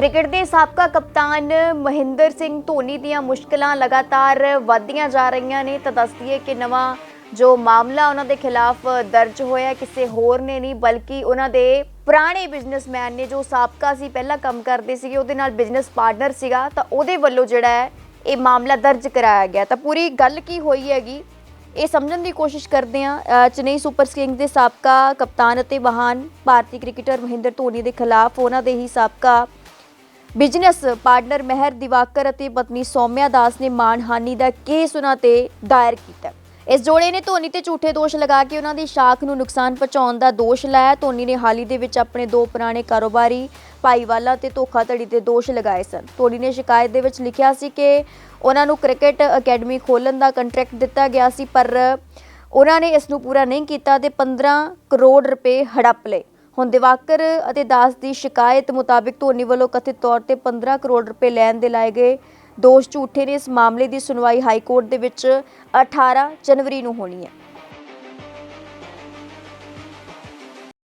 Cricket ਦੇ ਸਾਬਕਾ ਕਪਤਾਨ ਮਹਿੰਦਰ ਸਿੰਘ ਧੋਨੀ ਦੀਆਂ ਮੁਸ਼ਕਲਾਂ ਲਗਾਤਾਰ ਵਧਦੀਆਂ ਜਾ ਰਹੀਆਂ ਨੇ। ਤਾਂ ਦੱਸਦੀਏ ਕਿ ਨਵਾਂ ਜੋ ਮਾਮਲਾ ਉਹਨਾਂ ਦੇ ਖਿਲਾਫ ਦਰਜ ਹੋਇਆ, ਕਿਸੇ ਹੋਰ ਨੇ ਨਹੀਂ, ਬਲਕਿ ਉਹਨਾਂ ਦੇ ਪੁਰਾਣੇ ਬਿਜ਼ਨਸਮੈਨ ਨੇ ਜੋ ਸਾਬਕਾ ਸੀ, ਪਹਿਲਾਂ ਕੰਮ ਕਰਦੇ ਸੀਗੇ, ਉਹਦੇ ਨਾਲ ਬਿਜ਼ਨਸ ਪਾਰਟਨਰ ਸੀਗਾ। ਤਾਂ ਉਹਦੇ ਵੱਲੋਂ ਜਿਹੜਾ ਹੈ, ਇਹ ਮਾਮਲਾ ਦਰਜ ਕਰਾਇਆ ਗਿਆ। ਤਾਂ ਪੂਰੀ ਗੱਲ ਕੀ ਹੋਈ ਹੈਗੀ, ਇਹ ਸਮਝਣ ਦੀ ਕੋਸ਼ਿਸ਼ ਕਰਦੇ ਹਾਂ। ਚੇਨਈ ਸੁਪਰ ਕਿੰਗਸ ਦੇ ਸਾਬਕਾ ਕਪਤਾਨ ਅਤੇ ਮਹਾਨ ਭਾਰਤੀ ਕ੍ਰਿਕਟਰ ਮਹਿੰਦਰ ਧੋਨੀ ਦੇ ਖਿਲਾਫ ਉਹਨਾਂ ਦੇ ਹੀ ਸਾਬਕਾ ਬਿਜ਼ਨਸ ਪਾਰਟਨਰ ਮਹਿਰ ਦਿਵਾਕਰ ਅਤੇ ਪਤਨੀ ਸੌਮਿਆ ਦਾਸ ਨੇ ਮਾਣਹਾਨੀ ਦਾ ਕੇਸ ਉਹਨਾਂ ਤੇ ਦਾਇਰ ਕੀਤਾ। ਇਸ ਜੋੜੇ ਨੇ ਧੋਨੀ ਤੇ ਝੂਠੇ ਦੋਸ਼ ਲਗਾ ਕੇ ਉਹਨਾਂ ਦੀ ਸ਼ਾਖ ਨੂੰ ਨੁਕਸਾਨ ਪਹੁੰਚਾਉਣ ਦਾ ਦੋਸ਼ ਲਾਇਆ। ਧੋਨੀ ਨੇ ਹਾਲ ਹੀ ਦੇ ਵਿੱਚ ਆਪਣੇ ਦੋ ਪੁਰਾਣੇ ਕਾਰੋਬਾਰੀ ਭਾਈਵਾਲਾ ਤੇ ਧੋਖਾਧੜੀ ਦੇ ਦੋਸ਼ ਲਗਾਏ ਸਨ। ਧੋਨੀ ਨੇ ਸ਼ਿਕਾਇਤ ਦੇ ਵਿੱਚ ਲਿਖਿਆ ਸੀ ਕਿ ਉਹਨਾਂ ਨੂੰ ਕ੍ਰਿਕਟ ਅਕੈਡਮੀ ਖੋਲਣ ਦਾ ਕੰਟਰੈਕਟ ਦਿੱਤਾ ਗਿਆ ਸੀ, ਪਰ ਉਹਨਾਂ ਨੇ ਇਸ ਨੂੰ ਪੂਰਾ ਨਹੀਂ ਕੀਤਾ ਤੇ 15 ਕਰੋੜ ਰੁਪਏ ਹੜੱਪ ਲਏ। ਹੁਣ ਦਿਵਾਕਰ ਅਤੇ ਦਾਸ ਦੀ ਸ਼ਿਕਾਇਤ ਮੁਤਾਬਿਕ ਧੋਨੀ ਵੱਲੋਂ ਕਥਿਤ ਤੌਰ ਤੇ 15 ਕਰੋੜ ਰੁਪਏ ਲੈਣ ਦੇ ਲਾਏ ਗਏ। ਦੋਸ਼ ਝੂਠੇ ਨੇ ਇਸ ਮਾਮਲੇ ਦੀ ਸੁਣਵਾਈ ਹਾਈ ਕੋਰਟ ਦੇ ਵਿੱਚ 18 ਜਨਵਰੀ ਨੂੰ ਹੋਣੀ ਹੈ।